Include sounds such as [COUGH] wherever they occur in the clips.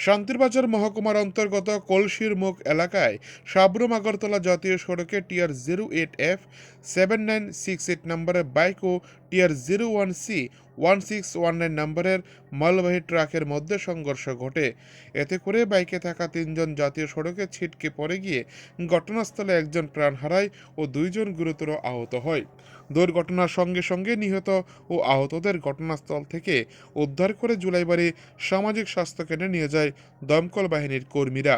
শান্তিরবাজার মহকুমার অন্তর্গত কলসির মুখ এলাকায় সাবরুম আগরতলা জাতীয় সড়কে TR zero eight F seven nine six eight নম্বরের বাইক ও TR zero one C one six one nine নম্বরের মালবাহী ট্রাকের মধ্যে সংঘর্ষ ঘটে। এতে করে বাইকে থাকা তিনজন জাতীয় সড়কে ছিটকে পড়ে গিয়ে ঘটনাস্থলে একজন প্রাণ হারায় ও দুইজন গুরুতর আহত হয়। দুর্ঘটনার সঙ্গে সঙ্গে নিহত ও আহতদের ঘটনাস্থল থেকে উদ্ধার করে জুলাইবাড়ি সামাজিক স্বাস্থ্য কেন্দ্রে নিয়ে যায় দমকল বাহিনীর কর্মীরা।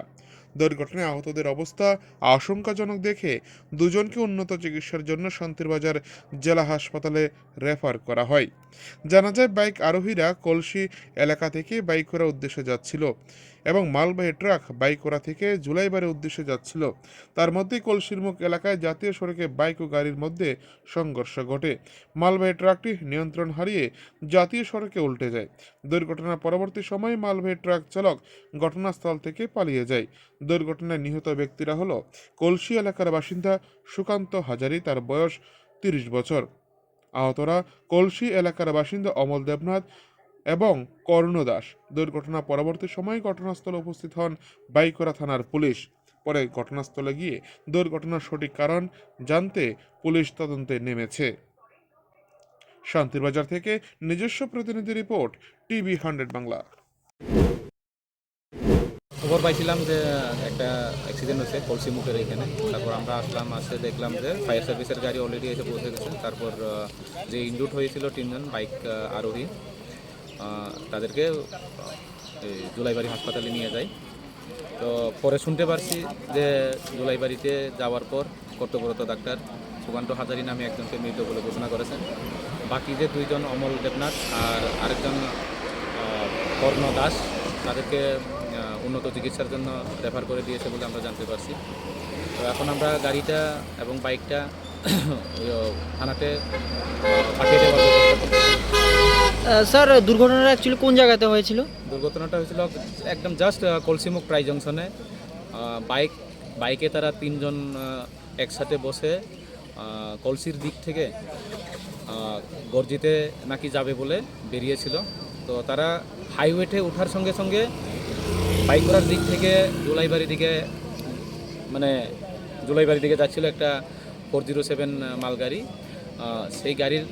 দুর্ঘটনায় আহতদের অবস্থা আশঙ্কাজনক দেখে দুজনকে উন্নত চিকিৎসার জন্য শান্তিরবাজার জেলা হাসপাতালে রেফার করা হয়। জানা যায়, বাইক আরোহীরা কলসি এলাকা থেকে বাইক করার উদ্দেশ্যে যাচ্ছিল এবং মালবাহী ট্রাক বাইকোড়া থেকে জুলাইবারের উদ্দেশ্যে যাচ্ছিল। তার মধ্যেই কলসির মুখ এলাকায় জাতীয় সড়কে বাইক ও গাড়ির মধ্যে সংঘর্ষ ঘটে। মালবাহী ট্রাকটি নিয়ন্ত্রণ হারিয়ে জাতীয় সড়কে উল্টে যায়। দুর্ঘটনার পরবর্তী সময়ে মালবাহী ট্রাক চালক ঘটনাস্থল থেকে পালিয়ে যায়। দুর্ঘটনায় নিহত ব্যক্তিরা হলো কলসি এলাকার বাসিন্দা সুকান্ত হাজারি, তার বয়স তিরিশ বছর। আহতরা কলসি এলাকার বাসিন্দা অমল দেবনাথ এবং কর্ণ দাস। দুর্ঘটনা পরবর্তী সময়ে ঘটনাস্থলে উপস্থিত হন বাইকোরা থানার পুলিশ। পরে ঘটনাস্থলে গিয়ে দুর্ঘটনার সঠিক কারণ জানতে পুলিশ তদন্তে নেমেছে। শান্তিরবাজার থেকে নিজস্ব প্রতিনিধি রিপোর্ট, টিভি হান্ড্রেড বাংলা। খবর পাইছিলাম যে, একটা অ্যাক্সিডেন্ট হয়েছে, কলসি মুখের এখানে তারপর আমরা আসলাম, আসে দেখলাম যে ফায়ার সার্ভিসের গাড়ি অলরেডি এসে পৌঁছে গেছে। তারপর যে ইনজুড হয়েছিল তিনজন, বাইক আরোহী তাদেরকে জুলাইবাড়ি হাসপাতালে নিয়ে যায়। তো পরে শুনতে পারছি যে জুলাইবাড়িতে যাওয়ার পর কর্তব্যরত ডাক্তার সুকান্ত হাজারি নামে একজনকে মৃত বলে ঘোষণা করেছেন। বাকি যে দুইজন অমল দেবনাথ আর আরেকজন কর্ণ দাস, তাদেরকে উন্নত চিকিৎসার জন্য রেফার করে দিয়েছে বলে আমরা জানতে পারছি। তো এখন আমরা গাড়িটা এবং বাইকটা [COUGHS] থানাতে পাঠিয়ে দেওয়ার স্যার দুর্ঘটনাটা অ্যাকচুয়ালি কোন জায়গাতে হয়েছিল? দুর্ঘটনাটা হয়েছিল একদম জাস্ট কলসিমুখ ট্রাই জংশনে বাইক বাইকে তারা তিনজন একসাথে বসে কলসির দিক থেকে গর্জিতে নাকি যাবে বলে বেরিয়েছিল। তো তারা হাইওয়েতে ওঠার সঙ্গে সঙ্গে বাইক করার দিক থেকে জুলাইবাড়ির দিকে মানে জুলাইবাড়ির দিকে যাচ্ছিল একটা ফোর জিরো সেভেন মালগাড়ি সেই গাড়ির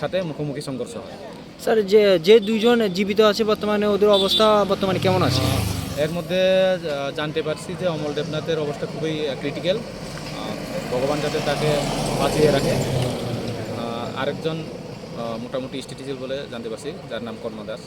সাথে মুখোমুখি সংঘর্ষ হয়। স্যার যে যে দুইজন জীবিত আছে বর্তমানে ওদের অবস্থা বর্তমানে কেমন আছে? এর মধ্যে জানতে পারছি যে অমল দেবনাথের অবস্থা খুবই ক্রিটিক্যাল ভগবান যাতে তাকে বাঁচিয়ে রাখে। আরেকজন মোটামুটি স্থিতিশীল বলে জানতে পারছি যার নাম কর্ণ দাস।